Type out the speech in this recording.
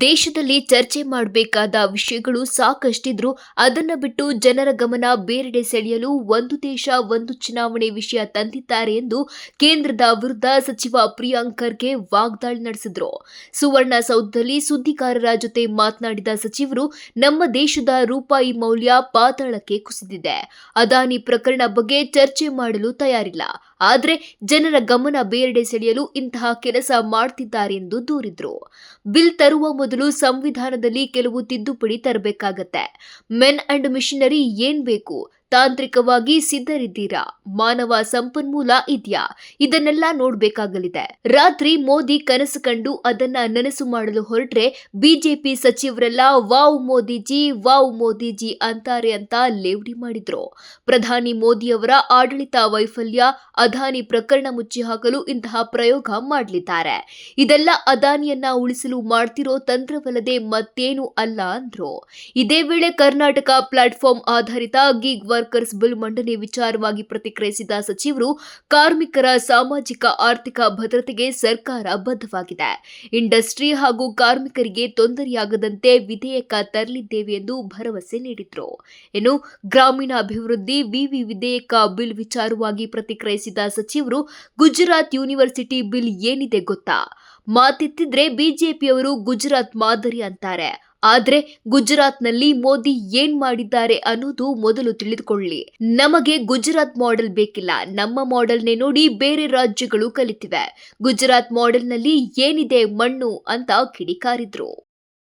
ದೇಶದಲ್ಲಿ ಚರ್ಚೆ ಮಾಡಬೇಕಾದ ವಿಷಯಗಳು ಸಾಕಷ್ಟಿದ್ರು ಅದನ್ನ ಬಿಟ್ಟು ಜನರ ಗಮನ ಬೇರೆಡೆ ಸೆಳೆಯಲು ಒಂದು ದೇಶ, ಒಂದು ಚುನಾವಣೆ ವಿಷಯ ತಂದಿದ್ದಾರೆ ಎಂದು ಕೇಂದ್ರದ ವಿರುದ್ಧ ಸಚಿವ ಪ್ರಿಯಾಂಕ್ ಖರ್ಗೆ ವಾಗ್ದಾಳಿ ನಡೆಸಿದ್ರು. ಸುವರ್ಣಸೌಧದಲ್ಲಿ ಸುದ್ದಿಗಾರರ ಜೊತೆ ಮಾತನಾಡಿದ ಸಚಿವರು, ನಮ್ಮ ದೇಶದ ರೂಪಾಯಿ ಮೌಲ್ಯ ಪಾತಾಳಕ್ಕೆ ಕುಸಿದಿದೆ. ಅದಾನಿ ಪ್ರಕರಣ ಬಗ್ಗೆ ಚರ್ಚೆ ಮಾಡಲು ತಯಾರಿಲ್ಲ. ಆದರೆ ಜನರ ಗಮನ ಬೇರೆಡೆ ಸೆಳೆಯಲು ಇಂತಹ ಕೆಲಸ ಮಾಡುತ್ತಿದ್ದಾರೆ ಎಂದು ದೂರಿದ್ರು. ಬಿಲ್ ತರುವ ಮೊದಲು ಸಂವಿಧಾನದಲ್ಲಿ ಕೆಲವು ತಿದ್ದುಪಡಿ ತರಬೇಕಾಗತ್ತೆ. ಮೆನ್ ಅಂಡ್ ಮಿಷನರಿ ಏನ್ ಬೇಕು? ತಾಂತ್ರಿಕವಾಗಿ ಸಿದ್ಧರಿದ್ದೀರಾ? ಮಾನವ ಸಂಪನ್ಮೂಲ ಇದೆಯಾ? ಇದನ್ನೆಲ್ಲ ನೋಡಬೇಕಾಗಲಿದೆ. ರಾತ್ರಿ ಮೋದಿ ಕನಸು ಕಂಡು ಅದನ್ನ ನನಸು ಮಾಡಲು ಹೊರಟ್ರೆ ಬಿಜೆಪಿ ಸಚಿವರೆಲ್ಲ ವಾವ್ ಮೋದಿಜಿ ವಾವ್ ಮೋದಿಜಿ ಅಂತಾರೆ ಅಂತ ಲೇವಡಿ ಮಾಡಿದ್ರು. ಪ್ರಧಾನಿ ಮೋದಿಯವರ ಆಡಳಿತ ವೈಫಲ್ಯ, ಅದಾನಿ ಪ್ರಕರಣ ಮುಚ್ಚಿ ಹಾಕಲು ಇಂತಹ ಪ್ರಯೋಗ ಮಾಡಲಿದ್ದಾರೆ. ಇದೆಲ್ಲ ಅದಾನಿಯನ್ನ ಉಳಿಸಲು ಮಾಡ್ತಿರೋ ತಂತ್ರವಲ್ಲದೆ ಮತ್ತೇನು ಅಲ್ಲ ಅಂದ್ರು. ಇದೇ ವೇಳೆ ಕರ್ನಾಟಕ ಪ್ಲಾಟ್ಫಾರ್ಮ್ ಆಧಾರಿತ ಗಿಗ್ ವರ್ಕರ್ಸ್ ಬಿಲ್ ಮಂಡನೆ ವಿಚಾರವಾಗಿ ಪ್ರತಿಕ್ರಿಯಿಸಿದ ಸಚಿವರು, ಕಾರ್ಮಿಕರ ಸಾಮಾಜಿಕ ಆರ್ಥಿಕ ಭದ್ರತೆಗೆ ಸರ್ಕಾರ ಬದ್ಧವಾಗಿದೆ. ಇಂಡಸ್ಟ್ರಿ ಹಾಗೂ ಕಾರ್ಮಿಕರಿಗೆ ತೊಂದರೆಯಾಗದಂತೆ ವಿಧೇಯಕ ತರಲಿದ್ದೇವೆ ಎಂದು ಭರವಸೆ ನೀಡಿದರು. ಇನ್ನು ಗ್ರಾಮೀಣಾಭಿವೃದ್ಧಿ ವಿವಿ ವಿಧೇಯಕ ಬಿಲ್ ವಿಚಾರವಾಗಿ ಪ್ರತಿಕ್ರಿಯಿಸಿದ ಸಚಿವರು, ಗುಜರಾತ್ ಯೂನಿವರ್ಸಿಟಿ ಬಿಲ್ ಏನಿದೆ ಗೊತ್ತಾ? ಮಾತಿತ್ತಿದ್ರೆ ಬಿಜೆಪಿಯವರು ಗುಜರಾತ್ ಮಾದರಿ ಅಂತಾರೆ. ಆದ್ರೆ ಗುಜರಾತ್ನಲ್ಲಿ ಮೋದಿ ಏನ್ ಮಾಡಿದ್ದಾರೆ ಅನ್ನೋದು ಮೊದಲು ತಿಳಿದುಕೊಳ್ಳಿ. ನಮಗೆ ಗುಜರಾತ್ ಮಾಡೆಲ್ ಬೇಕಿಲ್ಲ. ನಮ್ಮ ಮಾಡೆಲ್ನೇ ನೋಡಿ ಬೇರೆ ರಾಜ್ಯಗಳು ಕಲಿತಿವೆ. ಗುಜರಾತ್ ಮಾಡೆಲ್ನಲ್ಲಿ ಏನಿದೆ ಮಣ್ಣು ಅಂತ ಕಿಡಿಕಾರಿದ್ರು.